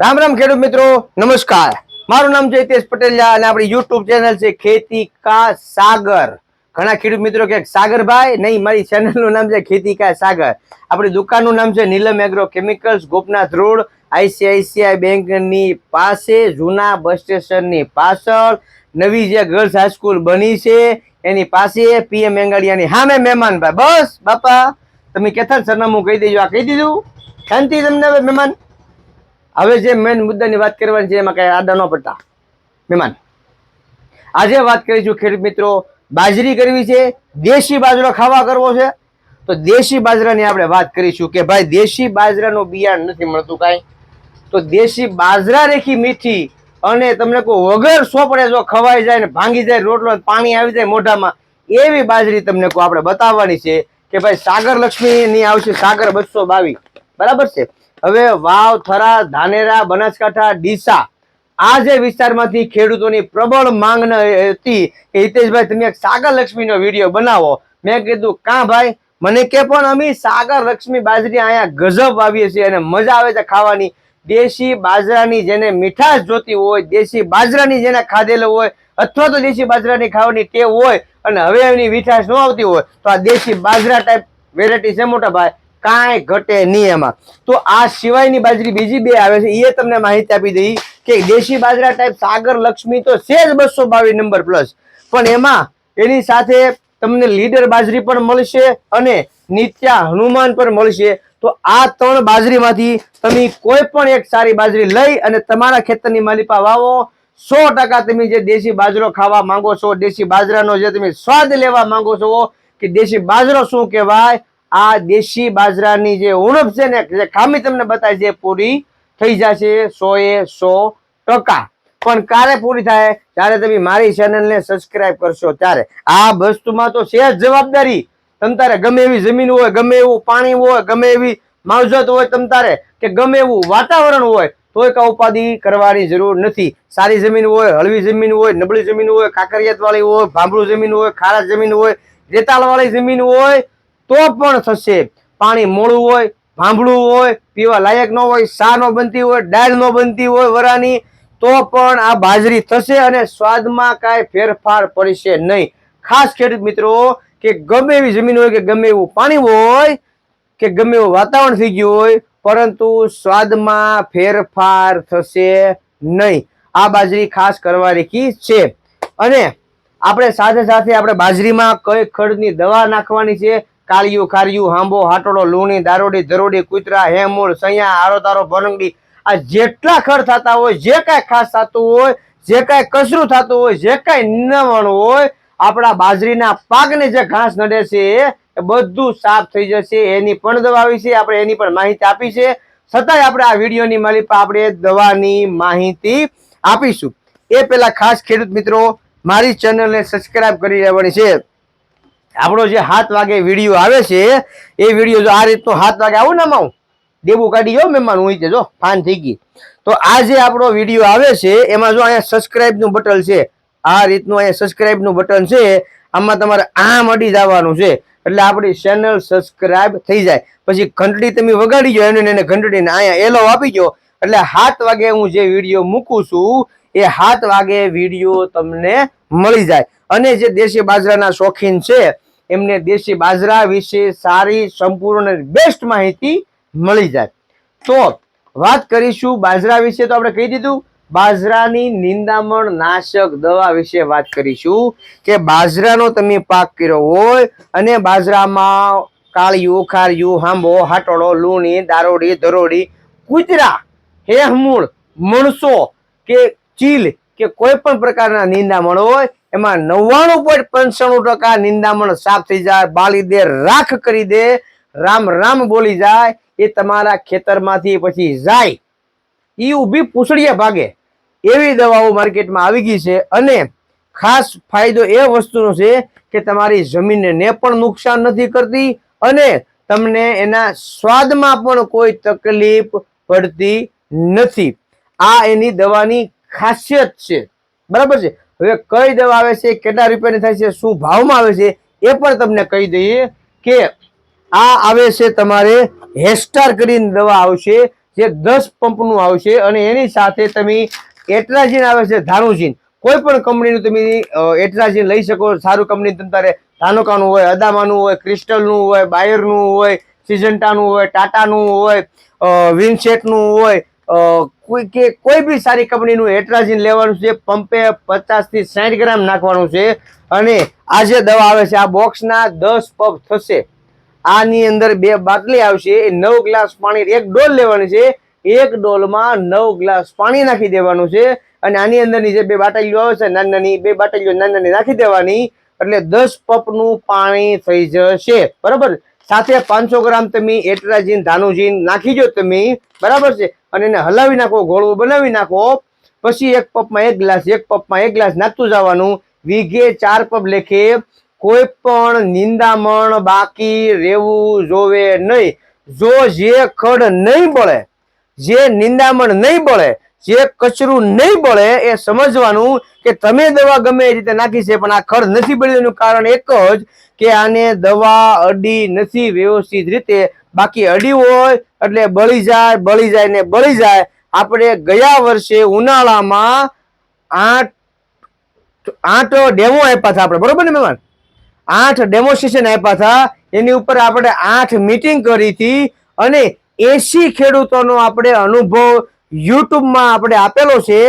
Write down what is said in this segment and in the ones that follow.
રામ રામ ખેડૂત મિત્રો, નમસ્કાર. મારું નામ છે હિતેશ પટેલિયા અને આપણી યુટ્યુબ ચેનલ છે ખેતી કા સાગર. ઘણા ખેડૂત મિત્રો કે સાગરભાઈ, નહીં, મારી ચેનલનું નામ છે ખેતી કા સાગર. આપણી દુકાનનું નામ છે Neelam agro chemicals Gopnath road, ICICI બેંકની પાસે, જૂના બસ સ્ટેશનની પાછળ. નવી જે ગર્લ્સ હાઈસ્કૂલ બની છે, એની પાસે પીએમ એંગડિયાની સામે મહેમાનભાઈ બસ, બાપા, તમે કેથા સરનામું કહી દેજો. આ કહી દીધું? શાંતિ તમને હવે મહેમાન? હવે જે મેન મુદ્દાની વાત કરવાની છે, એમાં કઈ આડા ન પડતા. મહેમાન, આજે વાત કરીશું ખેડૂત મિત્રો, બાજરી કરવી છે, દેશી બાજરો ખાવા કરવો છે. તો દેશી બાજરાની આપણે વાત કરીશું કે ભાઈ દેશી બાજરાનું બિયારણ નથી મળતું કાંઈ. તો દેશી બાજરા રેખી મીઠી અને તમને કોઈ વગર સોપડે જો ખવાઈ જાય ને ભાંગી જાય, રોટલો પાણી આવી જાય મોઢામાં, એવી બાજરી તમને કોઈ આપણે બતાવવાની છે કે ભાઈ સાગર લક્ષ્મી ની આવશે સાગર બસો બાવીસ. બરાબર છે? હવે વાવ થરા ધાનેરા, બનાસકાંઠા, ડીસા, આ જે વિસ્તારમાંથી ખેડૂતોની પ્રબળ માંગ હતી કે હિતેશભાઈ, તમે એક સાગર લક્ષ્મીનો વીડિયો બનાવો. મેં કીધું, કાં ભાઈ? મને કે પણ અમે સાગર લક્ષ્મી બાજરી અહીંયા ગજબ આવીએ છીએ અને મજા આવે છે ખાવાની. દેશી બાજરાની જેને મીઠાશ જોતી હોય, દેશી બાજરાની જેને ખાધેલો હોય, અથવા તો દેશી બાજરાની ખાવાની ટેવ હોય અને હવે એની મીઠાશ ન આવતી હોય, તો આ દેશી બાજરા ટાઈપ વેરાયટી છે મોટા ભાઈ. કાંઈ ઘટે નહીં એમાં. તો આ સિવાયની બાજરી બીજી બે આવે છે એ તમને માહિતી આપી દઈ કે દેશી બાજરા ટાઈપ સાગર લક્ષ્મી તો છે જ બસો બાવીસ નંબર પ્લસ પણ એમાં એની સાથે તમને લીડર બાજરી પણ મળશે અને નિત્યા હનુમાન પણ મળશે. તો આ ત્રણ બાજરીમાંથી તમે કોઈ પણ એક સારી બાજરી લઈ અને તમારા ખેતરની માલિપા વાવો. સો ટકા તમે જે દેશી બાજરો ખાવા માંગો છો, દેશી બાજરાનો જે તમે સ્વાદ લેવા માંગો છો, કે દેશી બાજરો શું કહેવાય? આ દેશી બાજરાની જે ઉણપ છે ને, જે ખામી તમને બતાવી છે પૂરી થઈ જશે સો એ સો ટકા. પણ ક્યારે પૂરી થાય? ત્યારે તમે મારી ચેનલને સબસ્ક્રાઇબ કરશો ત્યારે. આ વસ્તુમાં તો છે જ જવાબદારી. તમ તારે ગમે એવી જમીન હોય, ગમે એવું પાણી હોય, ગમે એવી માવજત હોય તમ તારે, કે ગમે એવું વાતાવરણ હોય, તોય કા ઉપાધિ કરવાની જરૂર નથી. સારી જમીન હોય, હળવી જમીન હોય, નબળી જમીન હોય કાંકરિયાત વાળી હોય, ભાંભળું જમીન હોય, ખારા જમીન હોય રેતાળ વાળી જમીન હોય તો પણ થશે. પાણી મોળું હોય, ભાંભળું હોય, પીવા લાયક ન હોય સા ન બનતી હોય, દાળ ન બનતી હોય વરાની, તો પણ આ બાજરી થશે અને સ્વાદમાં કાંઈ ફેરફાર પડશે નહીં. ખાસ ખેડૂત મિત્રો, કે ગમે એવી જમીન હોય, કે ગમે એવું પાણી હોય, કે ગમે એવું વાતાવરણ થઈ ગયું હોય, પરંતુ સ્વાદમાં ફેરફાર થશે નહીં. આ બાજરી ખાસ કરવાની કી છે. અને આપણે સાથે સાથે આપણે બાજરીમાં કઈ ખડની દવા નાખવાની છે કાળિયું, ખારિયું હાંબો હાટોડો, લૂણી, દારોડી, ધરોડી, કૂતરા, હેમૂળ, સૈયા આરો તારો ભરંગડી, આ જેટલા ખર્ચ થતા હોય, જે કાંઈ ખાસ થતું હોય, જે કાંઈ કચરું થતું હોય, જે કાંઈ નવણું હોય, આપણા બાજરીના પાકને જે ઘાસ નડે છે, એ બધું સાફ થઈ જશે, એની પણ દવા છે, આપણે એની પણ માહિતી આપી છે. છતાંય આપણે આ વિડીયોની માલિપા આપણે દવાની માહિતી આપીશું. એ પહેલાં ખાસ ખેડૂત મિત્રો, મારી ચેનલને સબસ્ક્રાઇબ કરી લેવાની છે. આપણો જે સાત વાગે વીડિયો આવે છે, એ વીડિયો જો આ રીતનો સાત વાગે આવું ને માઉં દેવું કાઢી જાઓ મહેમાન, હું છે જો, ફાન થઈ ગઈ. તો આ જે આપણો વીડિયો આવે છે, એમાં જો અહીંયા સબસ્ક્રાઈબનું બટન છે, આ રીતનું અહીંયા સબસ્ક્રાઈબનું બટન છે, આમાં તમારે આમ અડી જવાનું છે. એટલે આપણી ચેનલ સબસ્ક્રાઈબ થઈ જાય. પછી ઘંટડી તમે વગાડી જો એને એને ઘંટડીને અહીંયા એલો આપી દો એટલે સાત વાગે હું જે વીડિયો મૂકું છું, એ સાત વાગે વીડિયો તમને મળી જાય. અને જે દેશી બાજરાના શોખીન છે એમને દેશી બાજરા વિશે સારી, સંપૂર્ણ બેસ્ટ માહિતી મળી જાય. તો વાત કરીશું બાજરા વિશે. તો આપણે કહી દીધું, બાજરાની નિંદામણ નાશક દવા વિશે વાત કરીશું કે બાજરાનો તમે પાક કર્યો હોય અને બાજરામાં કાળિયું, ખારિયું હાંબો હાટોડો, લૂણી, દારોડી ધરોડી કૂતરા, હેહમૂળ, મણસો કે ચીલ કે કોઈ પણ પ્રકારના નિંદામણ હોય એમાં નવ્વાણું પોઈન્ટ પંચાણું ટકા નિંદામણ સાફ થઈ જાય, બાળી દે, રાખ કરી દે, રામ રામ બોલી જાય, એ તમારા ખેતરમાંથી પછી જાય. એ ઊભી પૂછડીયા ભાગે. એવી દવાઓ માર્કેટમાં આવી ગઈ છે અને ખાસ ફાયદો એ વસ્તુનો છે કે તમારી જમીનને પણ નુકસાન નથી કરતી અને તમને એના સ્વાદમાં પણ કોઈ તકલીફ પડતી નથી. આ એની દવાની ખાસિયત છે. બરાબર છે? હવે કઈ દવા આવે છે, કેટલા રૂપિયાની થાય છે, શું ભાવમાં આવે છે, એ પણ તમને કહી દઈએ કે આ આવે છે તમારે હેસ્ટાર કરીને દવા આવશે, જે દસ પંપનું આવશે અને એની સાથે તમે એટ્રાજીન આવે છે ધાનુજીન કોઈ પણ કંપનીનું તમે એટલાજીન લઈ શકો. સારું કંપની તમારે ધાનુકાનું હોય, અદામાનું હોય, ક્રિસ્ટલનું હોય, બાયરનું હોય સિજન્ટાનું હોય, ટાટાનું હોય વિનસેટનું હોય કે કોઈ બી સારી કંપનીનું એટ્રાઝિન લેવાનું છે, પંપે પચાસથી સાઠ ગ્રામ નાખવાનું છે અને આ જે દવા આવે છે, આ બોક્સના દસ પગ થશે. આની અંદર બે બાટલી આવશે, એ નવ ગ્લાસ પાણી એક ડોલ લેવાની છે, એક ડોલમાં નવ ગ્લાસ પાણી નાખી દેવાનું છે અને આની અંદરની જે બે બાટલીઓ આવે છે નાની નાની બે બાટલીઓ નાની નાની નાખી દેવાની, એટલે દસ પપનું પાણી થઈ જશે. બરાબર? સાથે પાંચસો ગ્રામ તમે એટ્રાજીન ધાનુજીન નાખી દો તમે, બરાબર છે? અને એને હલાવી નાખો, ગોળું બનાવી નાખો. પછી એક પપમાં એક ગ્લાસ, એક પપમાં એક ગ્લાસ નાખતું જવાનું. વીઘે ચાર પપ લેખે. કોઈ પણ નિંદામણ બાકી રહેવું જોવે નહીં. જો જે ખડ નહીં બળે, જે નિંદામણ નહીં બળે, જે કચરું નહીં બળે, એ સમજવાનું કે તમે દવા ગમે એ રીતે નાખી છે, પણ આ ખડ નથી બળ્યું. કારણ એક જ કે આને દવા અડી નથી વ્યવસ્થિત રીતે બાકી અડી હોય એટલે બળી જાય બળી જાય ને બળી જાય. આપણે ગયા વર્ષે ઉનાળામાં આઠ આઠ ડેમો આપ્યા હતા આપણે, બરોબર ને મહેમાન? આઠ ડેમોન્સ્ટ્રેશન આપ્યા હતા. એની ઉપર આપણે આઠ મીટિંગ કરી હતી અને એસી ખેડૂતોનો આપણે અનુભવ યુટ્યુબમાં આપણે આપેલો છે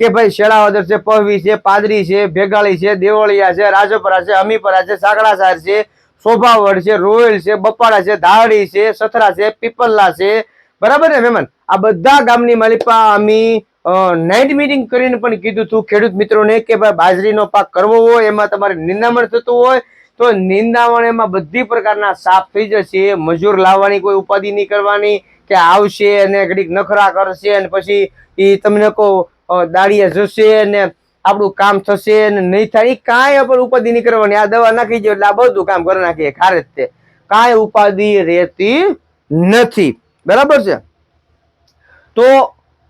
કે ભાઈ શેળાવદર છે, પહવી છે, પાદરી છે, ભેગાળી છે, દેવળિયા છે, રાજપરા છે, અમીપરા છે સાગડાસાર છે શોભાવડ છે, રોયલ છે, બપાડા છે ધાડી છે, સથરા છે, પીપલ્લા છે. બરાબર ને મહેમાન આ બધા ગામની માલિપા અમે નાઇટ મીટિંગ કરીને પણ કીધું હતું ખેડૂત મિત્રોને કે ભાઈ બાજરીનો પાક કરવો હોય, એમાં તમારે નિંદામણ થતું હોય, તો નિંદામણ એમાં બધી પ્રકારના સાફ થઈ જશે. મજૂર લાવવાની કોઈ ઉપાધિ નહીં કરવાની, કે આવશે અને ઘડીક નખરા કરશે અને પછી એ તમને કહો દાળીએ જશે ને આપણું કામ થશે ને નહીં થાય કાંઈ આપણે ઉપાધિ નહીં કરવાની. આ દવા નાખી જાય એટલે આ બધું કામ કરી નાખીએ, ખારે જ તે. કાંઈ ઉપાધિ રહેતી નથી. બરાબર છે? તો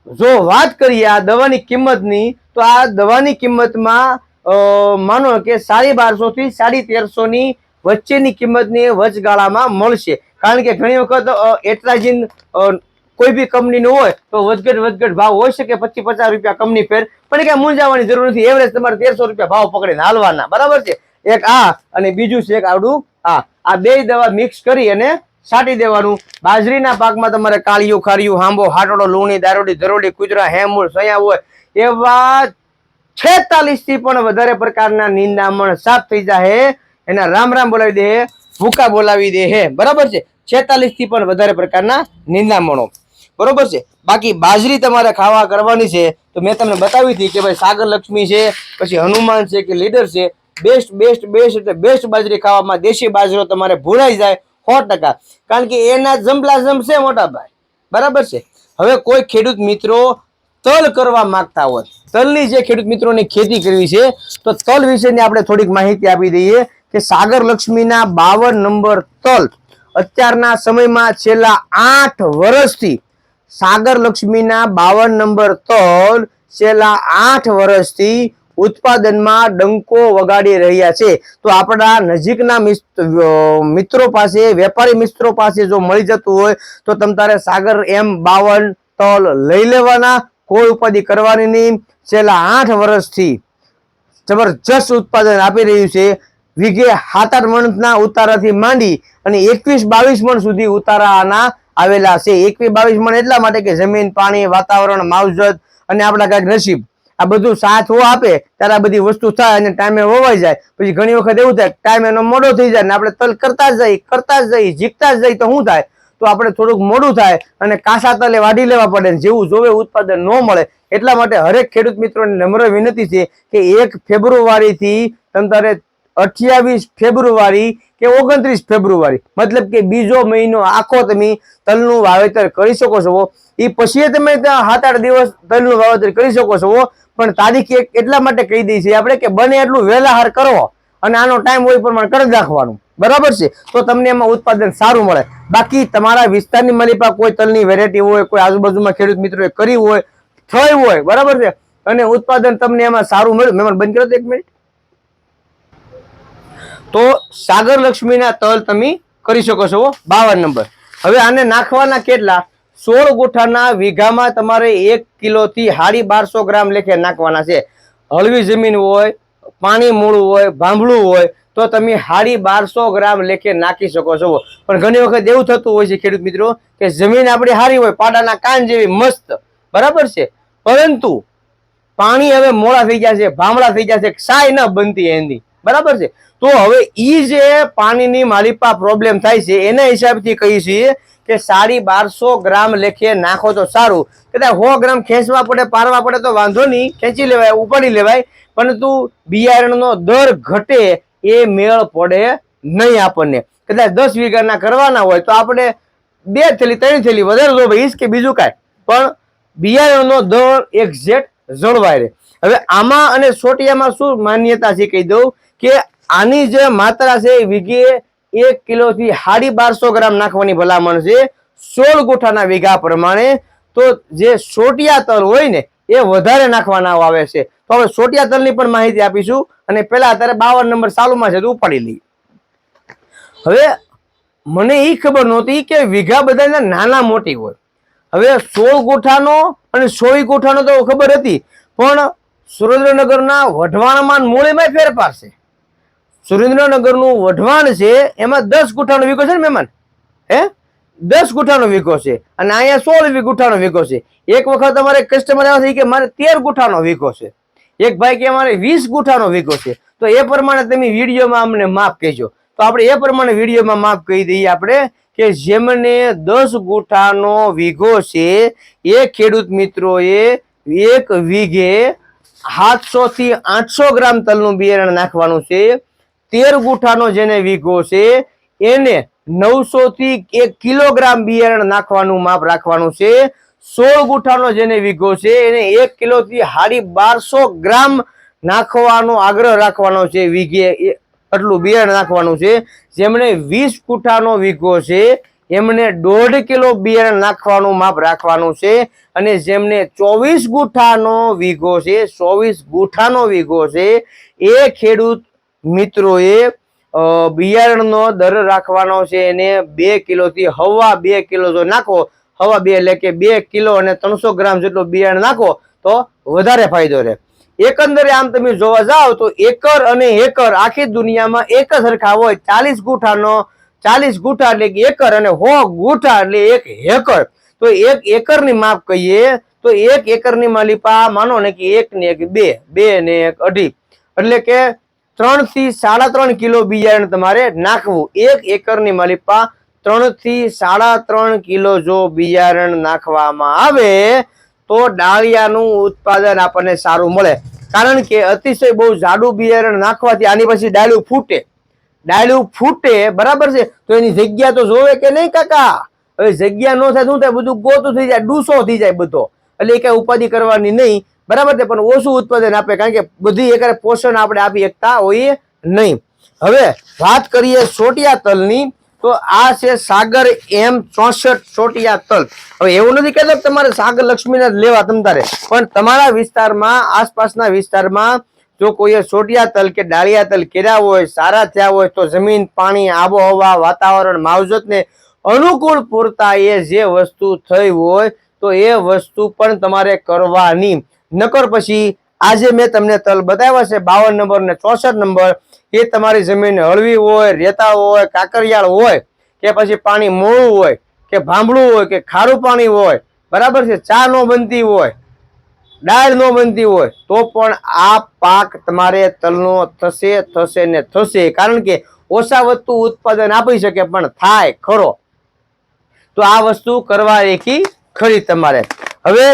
જો વાત કરીએ આ દવાની કિંમતની, તો આ દવાની કિંમતમાં માનો કે સાડી બારસો થી સાડી તેરસો ની વચ્ચેની કિંમતની વચગાળામાં મળશે. કારણ કે ઘણી વખત એટ્રાજીન કોઈ બી કંપનીનું હોય તો વધઘટ વધઘટ ભાવ હોઈ શકે પચીસ પચાસ રૂપિયા કંપની ફેર. પણ કઈ મૂંઝાવાની જરૂર નથી. એવરેજ તમારે તેરસો રૂપિયા ભાવ પકડીને હાલવાના. બરાબર છે? એક આ અને બીજું છે એક આવડું આ. આ બે દવા મિક્સ કરી અને છાંટી દેવાનું. બાજરીના પાકમાં તમારે કાળિયું, ખારિયું, હાંબો, હાટડો, લુણી, દારોડી, ધરોડી કુતરા હેમૂળ, સયા હોય એવા છેતાલીસથી પણ વધારે પ્રકારના નિંદામણ સાફ થઈ જાય એના રામ રામ બોલાવી દે, ભૂકા બોલાવી દે હે. બરાબર છે? છેતાલીસથી પણ વધારે પ્રકારના નિંદામણો. બરોબર છે? બાકી બાજરી તમારે ખાવા કરવાની છે, તો મેં તમને બતાવી હતી કે ભાઈ સાગર લક્ષ્મી છે, પછી હનુમાન છે કે લીડર છે બેસ્ટ બેસ્ટ બેસ્ટ એટલે બેસ્ટ બાજરી ખાવામાં દેશી બાજરો તમારે ભૂલાઈ જાય સો ટકા. કારણ કે એના જંપલા જંપ છે મોટા બરાબર છે? હવે કોઈ ખેડૂત મિત્રો તલ કરવા માંગતા હોય, તલની જે ખેડૂત મિત્રોની ખેતી કરવી છે, તો તલ વિશેની આપણે થોડીક માહિતી આપી દઈએ કે સાગર લક્ષ્મીના બાવન નંબર તલ અત્યારના સમયમાં છેલ્લા આઠ વર્ષથી સાગર લક્ષ્મીના બાવન નંબર તલ છેલ્લા આઠ વર્ષથી ઉત્પાદનમાં ડંકો વગાડી રહ્યા છે. તો આપણા નજીકના મિત્રો પાસે, વેપારી મિત્રો પાસે જો મળી જતું હોય, તો તમ તારે સાગર એમ બાવન તલ લઈ લેવાના. કોઈ ઉપાધિ કરવાની નહીં. છેલ્લા આઠ વર્ષથી જબરજસ્ત ઉત્પાદન આપી રહ્યું છે. વીઘે સાત આઠ મણના ઉતારાથી માંડી અને એકવીસ બાવીસ મણ સુધી ઉતારા આના આવેલા છે. એકવી બાવીસ મણ એટલા માટે કે જમીન, પાણી, વાતાવરણ, માવજત અને આપણા કાંઈક નસીબ, આ બધું સાથ હો આપે ત્યારે આ બધી વસ્તુ થાય અને ટાઈમે વવાઈ જાય. પછી ઘણી વખત એવું થાય ટાઈમ એનો મોડો થઈ જાય ને આપણે તલ કરતા જ જઈએ, કરતા જ જઈએ, જીતતા જ જઈએ તો શું થાય? તો આપણે થોડુંક મોડું થાય અને કાસા તલે વાઢી લેવા પડે જેવું જોવે ઉત્પાદન ન મળે. એટલા માટે હરેક ખેડૂત મિત્રોને નમ્ર વિનંતી છે કે એક ફેબ્રુઆરીથી તમારે અઠ્યાવીસ ફેબ્રુઆરી કે ઓગણત્રીસ ફેબ્રુઆરી. મતલબ કે બીજો મહિનો આખો તમે તલનું વાવેતર કરી શકો છો. એ પછી તમે ત્યાં સાત આઠ દિવસ તલનું વાવેતર કરી શકો છો. પણ તારીખ એક એટલા માટે કહી દઈ છે આપણે કે બને એટલું વહેલાહાર કરો અને આનો ટાઈમ હોય પ્રમાણે કરી રાખવાનું બરાબર છે? તો તમને એમાં ઉત્પાદન સારું મળે. બાકી તમારા વિસ્તારની માલિપા કોઈ તલની વેરાયટી હોય, કોઈ આજુબાજુમાં ખેડૂત મિત્રોએ કરી હોય, થઈ હોય. બરાબર છે? અને ઉત્પાદન તમને એમાં સારું મળ્યું મહેમાન બંધ કરો એક મિનિટ. તો સાગર લક્ષ્મીના તલ તમે કરી શકો છો બાવન નંબર. હવે આને નાખવાના કેટલા? સોળ ગુઠાના વીઘામાં તમારે એક કિલો થી સાડી બારસો ગ્રામ લેખે નાખવાના છે. હળવી જમીન હોય, પાણી મૂળું હોય, ભાંભળું હોય, તો તમે હાડી બારસો ગ્રામ લેખે નાખી શકો છો. પણ ઘણી વખત એવું થતું હોય છે ખેડૂત મિત્રો કે જમીન આપણી સારી હોય, પાડાના કાન જેવી મસ્ત. બરાબર છે? પરંતુ પાણી હવે મોડા થઈ ગયા છે ભામડા થઈ ગયા છે સાય ન બનતી એની. બરાબર છે? તો હવે ઈ જે પાણીની માલિપા પ્રોબ્લેમ થાય છે, એના હિસાબથી કહીએ છીએ કે સાડી બારસો ગ્રામ લેખે નાખો તો સારું. કદાચ સો ગ્રામ ખેંચવા પડે, પારવા પડે તો વાંધો નહીં, ખેંચી લેવાય, ઉપાડી લેવાય, પરંતુ બિયારણનો દર ઘટે એ મેળ પડે નહીં આપણને. કદાચ દસ વીઘાના કરવાના હોય તો આપણે બે થેલી, ત્રણ થેલી વધારે લો ભાઈ કે બીજું કાંઈ. પણ બિયારણનો દર એક્ઝેક્ટ જળવાય રહે. હવે આમાં અને સોટિયામાં શું માન્યતા છે કહી દઉં? કે આની જે માત્રા છે એ વીઘે એક કિલો થી સાડી બારસો ગ્રામ નાખવાની ભલામણ છે. સોળ ગુઠાના વીઘા પ્રમાણે તો જે સોટિયા તલ હોય ને, એ વધારે નાખવાના આવે છે. તો હવે સોટિયા તલની પણ માહિતી આપીશું અને પેલા અત્યારે બાવન નંબર ચાલુમાં છે તો ઉપાડી લઈએ. હવે મને એ ખબર નહોતી કે વીઘા બધાના નાના મોટી હોય. હવે સોળ ગોઠાનો અને સોળી ગોઠાનો તો ખબર હતી, પણ સુરેન્દ્રનગરના વઢવાણમાં મૂળેમાં ફેરફાર છે. સુરેન્દ્રનગરનું વઢવાણ છે, એમાં દસ ગુઠાનો વીઘો છે ને મહેમાન? હે? દસ ગુઠાનો વીઘો છે અને અહીંયા સોળ ગુઠાનો વીઘો છે. એક વખત અમારે કસ્ટમર આવ્યા છે કે મારે તેર ગુઠાનો વીઘો છે. એક ભાઈ કે અમારે વીસ ગુઠાનો વીઘો છે. તો એ પ્રમાણે તમે વિડીયોમાં અમને માપ કહેજો. તો આપણે એ પ્રમાણે વિડીયોમાં માપ કહી દઈએ આપણે કે જેમને દસ ગુઠાનો વીઘો છે, એ ખેડૂત મિત્રોએ એક વીઘે સાતસો થી આઠસો ગ્રામ તલનું બિયારણ નાખવાનું છે. તેર ગુઠાનો જેને વીઘો છે, એને નવસો થી એક કિલોગ્રામ બિયારણ નાખવાનું માપ રાખવાનું છે. સોળ ગુઠાનો જેને વીઘો છે, એને એક કિલો થી સાડી બારસો ગ્રામ નાખવાનો આગ્રહ રાખવાનો છે. વીઘે એ- આટલું બિયારણ નાખવાનું છે. જેમણે વીસ ગુઠાનો વીઘો છે, એમને દોઢ કિલો બિયારણ નાખવાનું માપ રાખવાનું છે અને જેમને ચોવીસ ગુઠાનો વીઘો છે, ચોવીસ ગુઠાનો વીઘો છે, એ ખેડૂત મિત્રોએ બિયારણનો દર રાખવાનો છે એને બે કિલોથી હવા બે કિલો જો નાખો, હવા બે એટલે કે બે કિલો અને ત્રણસો ગ્રામ જેટલું બિયારણ નાખો, તો વધારે ફાયદો રહે. એકંદરે આમ તમે જોવા જાઓ તો એકર અને એકર આખી દુનિયામાં એક સરખા હોય, ચાલીસ ગુઠાનો, ચાલીસ ગુઠા એટલે કે એકર અને હો ગુઠા એટલે એક હેકર. તો એક એકરની માપ કહીએ, તો એક એકરની માલિપા માનો ને કે એક ને એક બે બે ને એક અઢી. એટલે કે ત્રણથી સાડા ત્રણ કિલો બિયારણ તમારે નાખવું. એક એકરની માલિપા ત્રણથી સાડા ત્રણ કિલો જો બિયારણ નાખવામાં આવે, તો ડાળિયાનું ઉત્પાદન આપણને સારું મળે. કારણ કે અતિશય બહુ જાડું બિયારણ નાખવાથી આની પછી ડાળિયું ફૂટે. ડાળિયું ફૂટે, બરાબર છે? તો એની જગ્યા તો જોવે કે નહીં કાકા? હવે જગ્યા ન થાય શું થાય? બધું ગોતું થઈ જાય, ડૂસો થઈ જાય બધો. એટલે એ કઈ ઉપાધિ કરવાની નહીં. બરાબર છે, પણ ઓછું ઉત્પાદન આપે, કારણ કે બધી એકરે પોષણ આપણે આપી શકતા હોઈએ નહીં. હવે વાત કરીએ સોટિયા તલની, તો આ છે સાગર એમ ચોસઠ સોટિયા તલ. હવે એવું નથી કહેતો તમારે સાગર લક્ષ્મીને જ લેવા તમતારે પણ તમારા વિસ્તારમાં, આસપાસના વિસ્તારમાં જો કોઈએ સોટિયા તલ કે ડાળિયા તલ કર્યા હોય, સારા થયા હોય, તો જમીન, પાણી, આબોહવા, વાતાવરણ, માવજતને અનુકૂળ પૂરતા એ જે વસ્તુ થઈ હોય, તો એ વસ્તુ પણ તમારે કરવાની. નકર પછી આજે મેં તમને તલ બતાવ્યા છે, બાવન નંબર ને ચોસઠ નંબર. એ તમારી જમીન હળવી હોય, રેતા હોય, કાકરિયાળ હોય, કે પછી પાણી મોળું હોય, કે ભાંભળું હોય, કે ખારું પાણી હોય, બરાબર છે? ચા નો બનતી હોય, દાળ નો બનતી હોય, તો પણ આ પાક તમારે તલનો થશે થશે ને થશે. કારણ કે ઓછા વધતું ઉત્પાદન આપી શકે, પણ થાય ખરો. તો આ વસ્તુ કરવા એકી ખરી તમારે. હવે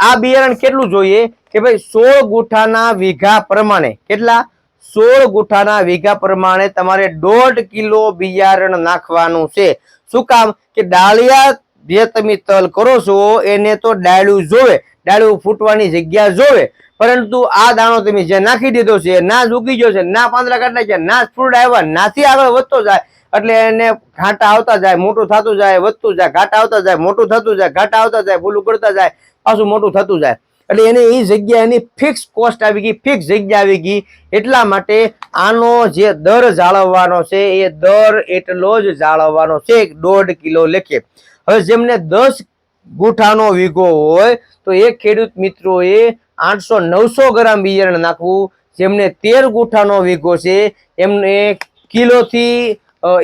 આ બિયારણ કેટલું જોઈએ કે ભાઈ સોળ ગુઠાના વીઘા પ્રમાણે, કેટલા? સોળ ગુઠાના વીઘા પ્રમાણે તમારે દોઢ કિલો બિયારણ નાખવાનું છે. શું કામ? કે ડાળિયા જે તમે તલ કરો છો, એને તો ડાળું જોવે ડાળું ફૂટવાની જગ્યા જોવે. પરંતુ આ દાણો તમે જે નાખી દીધો છે, ના ઉગી ગયો છે, ના પાંદડા કાઢના છે, ના જ આવ્યા, નાથી આગળ વધતો જાય, એટલે એને ઘાટા આવતા જાય, મોટું થતું જાય, વધતું જાય, ઘાટા આવતા જાય, મોટું થતું જાય, ઘાટા આવતા જાય ભૂલું કરતા જાય. પાછું મોટું થતું જાય. એટલે એને એ જગ્યા એની ફિક્સ કોસ્ટ આવી ગઈ ફિક્સ જગ્યા આવી ગઈ. એટલા માટે આનો જે દર જાળવવાનો છે, એ દર એટલો જ જાળવવાનો છે દોઢ કિલો લેખે. હવે જેમને દસ ગુઠાનો વીઘો હોય, તો એ ખેડૂત મિત્રોએ આઠસો નવસો ગ્રામ બિયારણ નાખવું. જેમને તેર ગુઠાનો વીઘો છે, એમને કિલોથી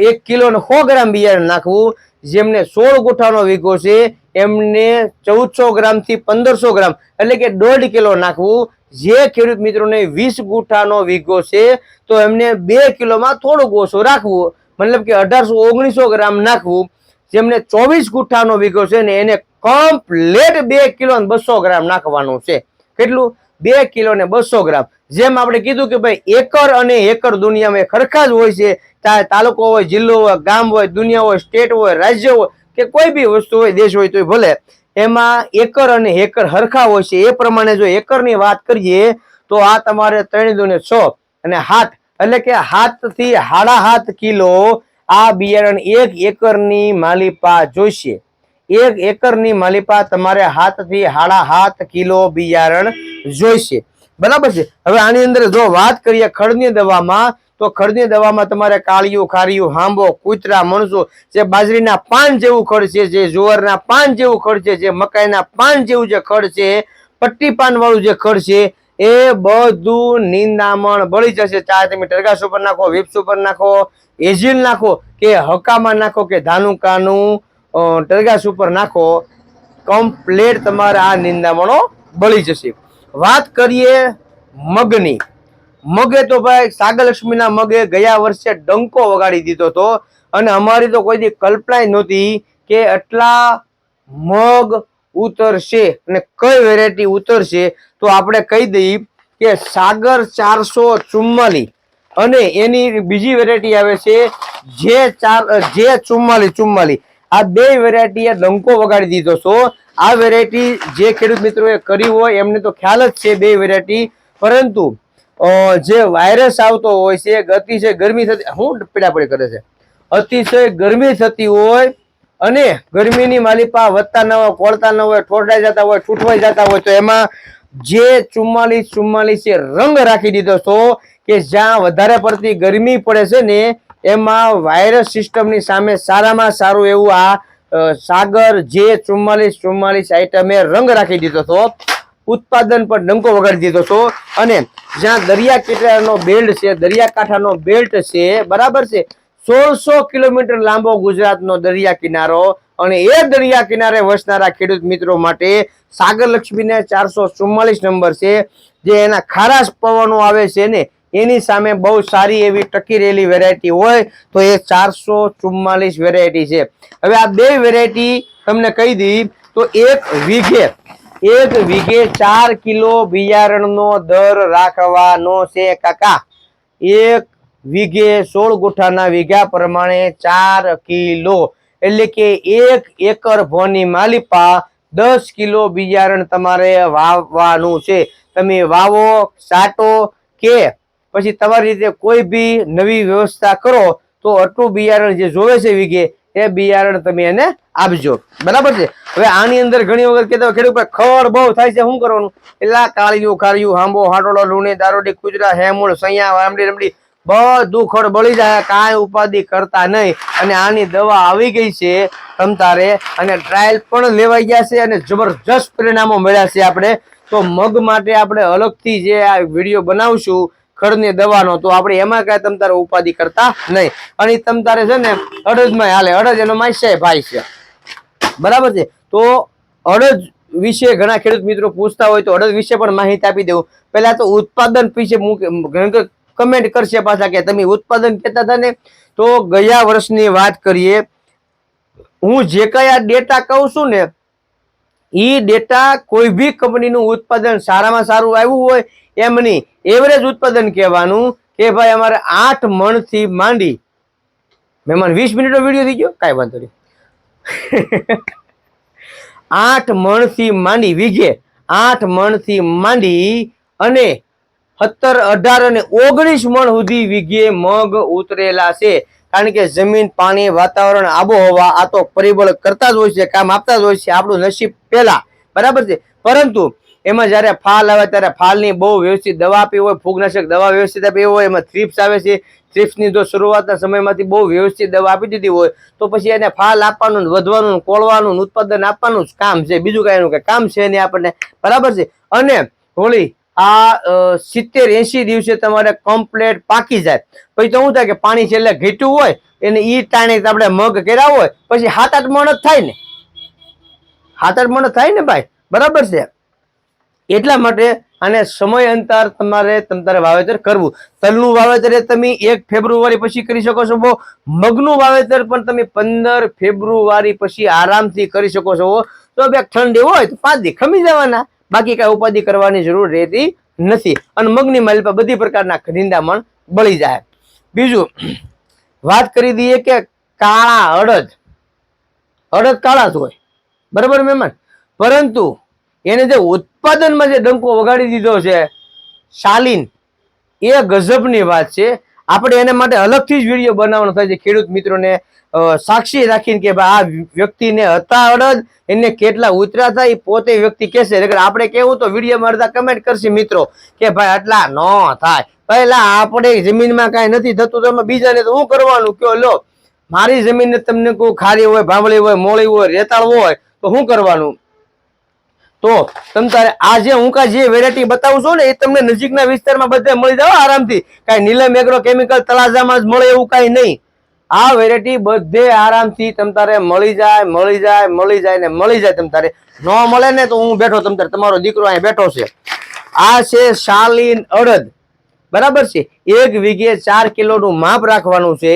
એક કિલો સો ગ્રામ બિયારણ નાખવું. જેમને સોળ ગુઠાનો વીઘો છે, એમને ચૌદસો ગ્રામથી પંદરસો ગ્રામ, એટલે કે દોઢ કિલો નાખવું. જે ખેડૂત મિત્રોને વીસ ગુઠાનો વીઘો છે, તો એમને બે કિલોમાં થોડુંક ઓછું રાખવું. મતલબ કે અઢારસો ઓગણીસો ગ્રામ નાખવું. જેમને ચોવીસ ગુઠાનો વીઘો છે ને એને કમ્પ્લેટ બે કિલો બસો ગ્રામ નાખવાનું છે. કેટલું? બે કિલો ને બસો ગ્રામ. જેમ આપણે કીધું કે ભાઈ, એકર અને એકર દુનિયામાં ખરખા જ હોય છે. તાલુકો હોય, જિલ્લો હોય, ગામ હોય, દુનિયા હોય, સ્ટેટ હોય, રાજ્ય હોય, કે કોઈ બી વસ્તુ હોય, દેશ હોય તો ભલે. એમાં એકર અને એકર હરખા હોય છે. એ પ્રમાણે જો એકરની વાત કરીએ, તો આ તમારે ત્રણ દુને છ અને હાથ એટલે કે હાથથી હાડા હાથ કિલો આ બિયારણ એક એકરની માલિપા જોઈશે. એક એકરની માલિપા તમારે હાથથી હાડા હાથ કિલો બિયારણ જોઈશે. બરાબર છે? હવે આની અંદર જો વાત કરીએ ખડની દવામાં, તો ખડની દવામાં તમારે કાળિયું, ખારિયું, હાંબો, કૂતરા, મણસો, જે બાજરીના પાન જેવું ખડ છે, જે જુવારના પાન જેવું ખડ છે, જે મકાઈના પાન જેવું જે ખડ છે, પટ્ટી પાન વાળું જે ખડ છે, એ બધું નિંદામણ બળી જશે. ચાહે તમે ટરગાસ ઉપર નાખો, વિપ્સ ઉપર નાખો, એઝિલ નાખો, કે હકામાં નાખો, કે ધાનુકાનું ટરગાસ ઉપર નાખો, કમ્પ્લેટ તમારા આ નિંદામણો બળી જશે. વાત કરીએ મગની. મગે તો ભાઈ સાગરલક્ષ્મીના મગે ગયા વર્ષે ડંકો વગાડી દીધો હતો અને અમારી તો કોઈ કલ્પનાય કલ્પના નહોતી કે આટલા મગ ઉતરશે અને કઈ વેરાયટી ઉતરશે તો આપણે કહી દઈએ કે સાગર ચારસો ચુમ્માલીસ. અને એની બીજી વેરાયટી આવે છે જે ચાર જે ચુમ્માલીસ ચુમ્માલીસ. આ બે વેરાયટી એ ડંકો વગાડી દીધો છો આ વેરાયટી જે ખેડૂત મિત્રોએ કરી હોય, એમને તો ખ્યાલ જ છે બે વેરાયટી પરંતુ જે વાયરસ આવતો હોય છે, અતિશય ગરમી થતી શું પીડાપડી કરે છે. અતિશય ગરમી થતી હોય અને ગરમીની માલિપા વધતા ન હોય, કોળતા ન હોય, ઠોરડાઈ જતા હોય છૂટવાઈ જતા હોય, તો એમાં જે ચુમ્માલીસ ચુમ્માલીસ રંગ રાખી દીધો છો કે જ્યાં વધારે પડતી ગરમી પડે છે ને, એમાં વાયરસ સિસ્ટમની સામે સારામાં સારું એવું આ સાગર જે ચુમ્માલીસ ચુમ્માલીસ આઈટમે રંગ રાખી દીધો હતો, ઉત્પાદન પર ડંકો વગાડી દીધો હતો અને જ્યાં દરિયા કિનારાનો બેલ્ટ છે, દરિયાકાંઠાનો બેલ્ટ છે, બરાબર છે, સોળસો કિલોમીટર લાંબો ગુજરાતનો દરિયા કિનારો અને એ દરિયા કિનારે વસનારા ખેડૂત મિત્રો માટે સાગર લક્ષ્મીને ચારસો ચુમ્માલીસ નંબર છે, જે એના ખારાશ પવનો આવે છે ને એની સામે બહુ સારી એવી ટકી રહેલી વેરાયટી હોય તો એ ચારસો ચુમ્માલીસ વેરાયટી છે. હવે આ બે વેરાયટી તમને કહી દી, તો એક વીઘે એક વીઘે ચાર કિલો બિયારણનો દર રાખવાનો છે કાકા. એક વીઘે સોળ ગુઠાના વીઘા પ્રમાણે ચાર કિલો, એટલે કે એક એકર ભોની માલિપા દસ કિલો બિયારણ તમારે વાવવાનું છે. તમે વાવો, સાટો કે પછી તમારી રીતે કોઈ બી નવી વ્યવસ્થા કરો, તો અટલું બિયારણ જે જોવે છે વીઘે, એ બિયારણ તમે એને આપજો. બરાબર છે? હવે આની અંદર ઘણી વખત કહેતા ખેડૂત ભાઈ ખડ બહુ થાય છે, શું કરવાનું? એટલે કાળિયું કાળિયું હાંબો હાટોડો લૂણી, દારોડી કુજરા હેમૂળ, સૈયા વામડી રમડી, બધું ખડ બળી જાય, કાંઈ ઉપાધિ કરતા નહીં. અને આની દવા આવી ગઈ છે તમતારે, અને ટ્રાયલ પણ લેવાઈ ગયા છે અને જબરજસ્ત પરિણામો મળ્યા છે આપણે. તો મગ માટે આપણે અલગથી જે આ વીડિયો બનાવશું ખડની દવાનો તો આપણે એમાં કાંઈ તમતારે ઉપાધિ કરતા નહીં. અને તમ તારે છે ને અડદમાં હાલે. અડદ એનો માસ્યાય ભાઈ છે. બરાબર છે? તો અડદ વિશે ઘણા ખેડૂત મિત્રો પૂછતા હોય તો અડદ વિશે પણ માહિતી આપી દેવું. પહેલા તો ઉત્પાદન વિશે કમેન્ટ કરશે પાછા કે તમે ઉત્પાદન કહેતા હતા ને? તો ગયા વર્ષની વાત કરીએ. હું જે કયા ડેટા કહું છું ને એ ડેટા કોઈ બી કંપનીનું ઉત્પાદન સારામાં સારું આવ્યું હોય એમ નહીં એવરેજ ઉત્પાદન કહેવાનું કે ભાઈ અમારે આઠ મણથી માંડી મહેમાન, વીસ મિનિટનો વીડિયો થઈ ગયો? કાંઈ વાંધો નહીં. આઠ મણથી માંડી, વીઘે આઠ મણથી માંડી અને સત્તર, અઢાર અને ઓગણીસ મણ સુધી વીઘે મગ ઉતરેલા છે. કારણ કે જમીન, પાણી, વાતાવરણ, આબોહવા આ તો પરિબળ કરતા જ હોય છે, કામ આપતા જ હોય છે, આપણું નસીબ પહેલા. બરાબર છે? પરંતુ એમાં જ્યારે ફાલ આવે ત્યારે ફાલની બહુ વ્યવસ્થિત દવા આપી હોય, ફૂગનાશક દવા વ્યવસ્થિત આપી હોય, એમાં થ્રીપ્સ આવે છે. થ્રિપ્સની જો શરૂઆતના સમયમાંથી બહુ વ્યવસ્થિત દવા આપી દીધી હોય, તો પછી એને ફાલ આપવાનું, વધવાનું, કોળવાનું, ઉત્પાદન આપવાનું જ કામ છે. બીજું કાંઈ એનું કંઈ કામ છે નહીં આપણને. બરાબર છે? અને હોળી, આ સિત્તેર એસી દિવસે તમારે કમ્પ્લેટ પાકી જાય. પછી તો શું થાય કે પાણી છેલ્લે ઘીટું હોય, એને ઈ ટાણે આપણે મગ કર્યા હોય, પછી હાથ આઠ મણ જ થાય ને. હાથ આઠ મણ થાય ને ભાઈ? બરાબર છે? એટલા માટે અને સમય અંતર તમારે તમારે વાવેતર કરવું. તલનું વાવેતર તમે એક ફેબ્રુઆરી પછી કરી શકો છો મગનું વાવેતર પણ તમે પંદર ફેબ્રુઆરી પછી આરામથી કરી શકો છો તો બે ઠંડી હોય તો પાંચ દી ખમી જવાના. બાકી કઈ ઉપાધિ કરવાની જરૂર રહેતી નથી. અને મગની માલિપા બધી પ્રકારના નિંદામણ બળી જાય. બીજું, વાત કરી દઈએ કે કાળા અડદ. અડદ કાળા જ હોય. બરાબર, મહેમાન? પરંતુ એને જે ઉત્પાદનમાં જે ડંકો વગાડી દીધો છે, શાલીન, એ ગજબની વાત છે. આપણે એને માટે અલગથી જ વીડિયો બનાવવાનો થાય છે. ખેડૂત મિત્રોને સાક્ષી રાખીને કે ભાઈ, આ વ્યક્તિને હતા અડદ એને કેટલા ઉતરા થાય પોતે વ્યક્તિ કહેશે. એટલે આપણે કેવું તો વીડિયો મારતા કમેન્ટ કરશે મિત્રો કે ભાઈ, આટલા ન થાય. પહેલા આપણે જમીનમાં કાંઈ નથી થતું તો અમે બીજાને તો શું કરવાનું? કયો, લો, મારી જમીનને તમને કોઈ ખારી હોય, ભાંભળી હોય, મોળી હોય, રેતાળ હોય, તો શું કરવાનું? તો તમ તારે આ જે હું કા જે વેરાયટી બતાવું છું ને, એ તમને નજીકના વિસ્તારમાં બધે મળી જાવ આરામથી. કાંઈ નીલમ એગ્રો કેમિકલ તળાજામાં જ મળે એવું કાંઈ નહીં. આ વેરાયટી બધે આરામથી તમ તારે મળી જાય મળી જાય મળી જાય ને મળી જાય તમ તારે. ન મળે ને તો હું બેઠો તમ તારે. તમારો દીકરો અહીંયા બેઠો છે. આ છે શાલીન અડદ. બરાબર છે? એક વીઘે ચાર કિલોનું માપ રાખવાનું છે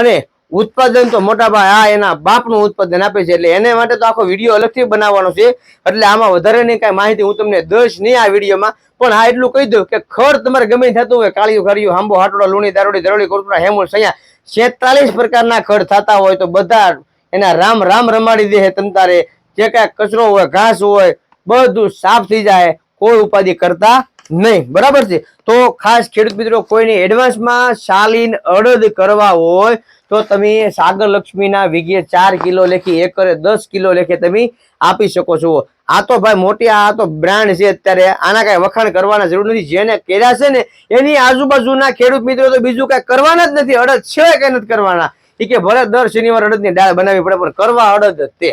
અને ઉત્પાદન તો મોટા ભાઈ આ એના બાપનું ઉત્પાદન આપે છે, એટલે એને માટે તો આખો વીડિયો અલગથી બનાવવાનો છે. એટલે આમાં વધારે નહીં કાંઈ માહિતી હું તમને દઈશ નહીં આ વિડીયોમાં. પણ હા એટલું કહી દઉં કે ખર તમારે ગમે થતું હોય, કાળિયું ખરિયું હાંબો, હાટડો, લુણી, દારૂડી, દરોડી કોટડા હેમુલ, સૈયા, છેતાલીસ પ્રકારના ખડ થતા હોય તો બધા એના રામ રામ રમાડી દે તમતારે જે કાંઈ કચરો હોય, ઘાસ હોય, બધું સાફ થઈ જાય, કોઈ ઉપાધિ કરતા નહીં. બરાબર છે? તો ખાસ ખેડૂત મિત્રો, કોઈને એડવાન્સમાં શાલીન અડદ કરવા હોય તો તમે સાગર લક્ષ્મીના વીઘે ચાર કિલો લેખી, એકરે દસ કિલો લેખે તમે આપી શકો છો. આ તો ભાઈ મોટી, આ તો બ્રાન્ડ છે અત્યારે. આના કાંઈ વખાણ કરવાના જરૂર નથી. જેને કર્યા છે ને, એની આજુબાજુના ખેડૂત મિત્રો તો બીજું કાંઈ કરવાના જ નથી. અડદ છે કે નથી કરવાના? એ કે ભલે દર શનિવાર અડદની દાળ બનાવવી પડે, પણ કરવા અડદ તે.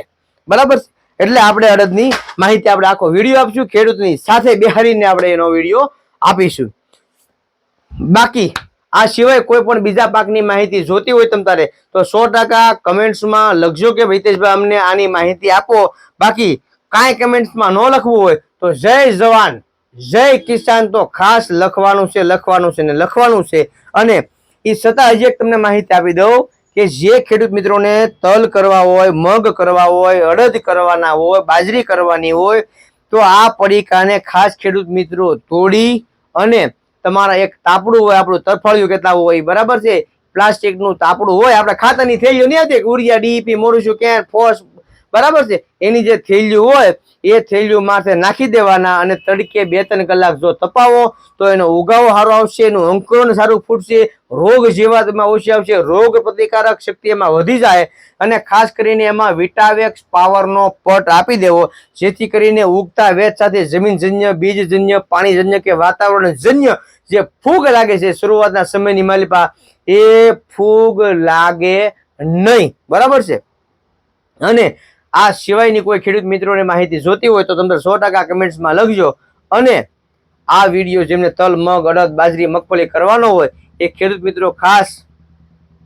બરાબર એટલે આપણે અડદની માહિતી આપણે આખો વીડિયો આપશું. ખેડૂતની સાથે બેહારીને આપણે એનો વીડિયો આપીશું. બાકી આ સિવાય કોઈ પણ બીજા પાકની માહિતી જોતી હોય તમ તારે, તો સો ટકા કમેન્ટ્સમાં લખજો કે ભૈતેશભાઈ અમને આની માહિતી આપો. બાકી કાંઈ કમેન્ટ્સમાં ન લખવું હોય તો જય જવાન, જય કિસાન તો ખાસ લખવાનું છે લખવાનું છે ને લખવાનું છે. અને એ છતાં હજી એક તમને માહિતી આપી દઉં કે જે ખેડૂત મિત્રોને તલ કરવા હોય, મગ કરવા હોય, અડદ કરવાના હોય, બાજરી કરવાની હોય, તો આ પડીકાને ખાસ ખેડૂત મિત્રો તોડી અને તમારા એક તાપડું હોય, આપણું તરફળિયું કેટલા હોય બરાબર છે? પ્લાસ્ટિકનું તાપડું હોય, આપણે ખાતરની થેલીઓ નહીં આવતી ઉરિયા, ડીપી મોરુશું ક્યાં ફોસ, બરાબર છે? એની જે થેલીઓ હોય, એ થેલીઓ માથે નાખી દેવાના અને તડકે બે ત્રણ કલાક જો તપાવો, તો એનો ઉગાવો સારો આવશે, એનું અંકુરણ સારું ફૂટશે રોગ જીવાતમાં ઓછી આવશે, રોગ પ્રતિકારક શક્તિ એમાં વધી જાય અને ખાસ કરીને એમાં વિટાવેક્સ પાવરનો પટ આપી દેવો, જેથી કરીને ઉગતા વેચ સાથે જમીનજન્ય, બીજજન્ય, પાણીજન્ય કે વાતાવરણજન્ય જે ફૂગ લાગે છે, શરૂઆતના સમયની માલિપા, એ ફૂગ લાગે નહીં. બરાબર છે? અને આ સિવાયની કોઈ ખેડૂત મિત્રોને માહિતી જોતી હોય તો તમને સો ટકા કમેન્ટ્સમાં લખજો અને આ વીડિયો જેમને તલ, મગ, અડદ, બાજરી, મગફળી કરવાનો હોય એ ખેડૂત મિત્રો ખાસ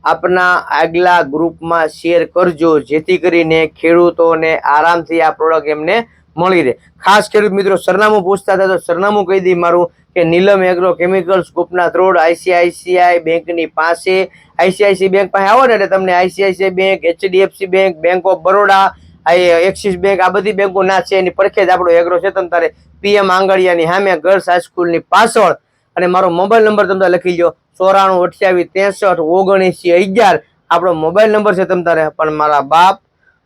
આપના આગલા ગ્રુપમાં શેર કરજો, જેથી કરીને ખેડૂતોને આરામથી આ પ્રોડક્ટ એમને મળી રહે. ખાસ ખેડૂત મિત્રો, સરનામું પૂછતા હતા તો સરનામું કહી દઈ મારું કે નીલમ એગ્રો કેમિકલ્સ ગ્રુપના રોડ આઈસીઆઈસીઆઈ બેંકની પાસે આઈસીઆઈસી બેંક પાસે આવો ને એટલે તમને ICICI bank, HDFC bank bank of Baroda, આ એક્સિસ બેંક, આ બધી બેંકો ના છે, એની પરખે જ આપણો એગ્રો છે. તમે તારે પીએમ આંગળિયાની સામે ગર્લ્સ હાઈસ્કૂલની પાછળ અને મારો મોબાઈલ નંબર તમને લખી લો ચોરાણું, અઠ્યાવીસ, ત્રેસઠ, ઓગણીસી, અગિયાર. આપણો મોબાઈલ નંબર છે તમ તારે. પણ મારા બાપ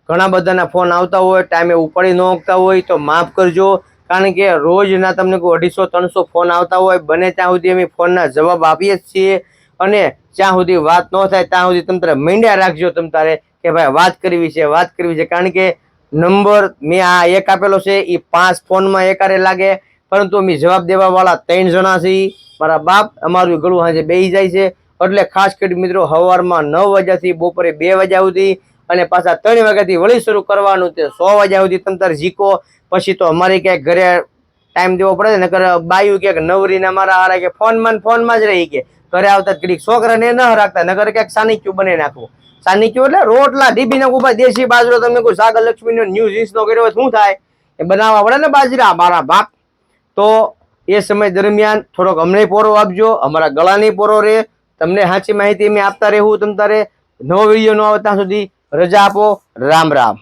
ઘણા બધાના ફોન આવતા હોય, ટાઈમે ઉપાડી ન આવતા હોય, તો માફ કરજો. કારણ કે રોજના તમને કોઈ અઢીસો, ત્રણસો ફોન આવતા હોય, બને ત્યાં સુધી અમે ફોનના જવાબ આપીએ જ છીએ. અને જ્યાં સુધી વાત ન થાય, ત્યાં સુધી તમ તારે મીંડ્યા રાખજો તમ તારે કે ભાઈ વાત કરવી છે, વાત કરવી છે. કારણ કે નંબર મેં આ એક આપેલો છે એ પાંચ ફોનમાં એકારે લાગે. પરંતુ અમે જવાબ દેવાવાળા ત્રણ જણા છીએ. મારા બાપ અમારું ગળું સાંજે બેસી જાય છે. એટલે ખાસ કરી મિત્રો સવારમાં નવ વાગ્યાથી બપોરે બે વાગ્યા સુધી અને પાછા ત્રણ વાગ્યાથી વળી શરૂ કરવાનું તે સો વાગ્યા સુધી તંતર ઝીકો. પછી તો અમારે ક્યાંક ઘરે ટાઈમ દેવો પડે નકર બાયું ક્યાંક નવરીને અમારા હારા કે ફોનમાં ફોનમાં જ રહી કે ઘરે આવતા કડીક છોકરાને ન રાખતા, નકર ક્યાંક સાનિક્યું બનાવી નાખવું. સાનિક્યું એટલે રોટલા ડીબી નાખવું ભાઈ દેશી બાજરો, તમે કોઈ સાગર લક્ષ્મીનો ન્યૂઝ ઇન્સનો કર્યો શું થાય? એ બનાવવા પડે ને બાજરા, મારા બાપ. તો એ સમય દરમિયાન થોડોક અમને પોરો આપજો, અમારા ગળાની પોરો રહે. તમને સાચી માહિતી અમે આપતા રહેવું, તમ તારે નવો વીડિયો ન આવે ત્યાં સુધી રજા આપો. રામ રામ.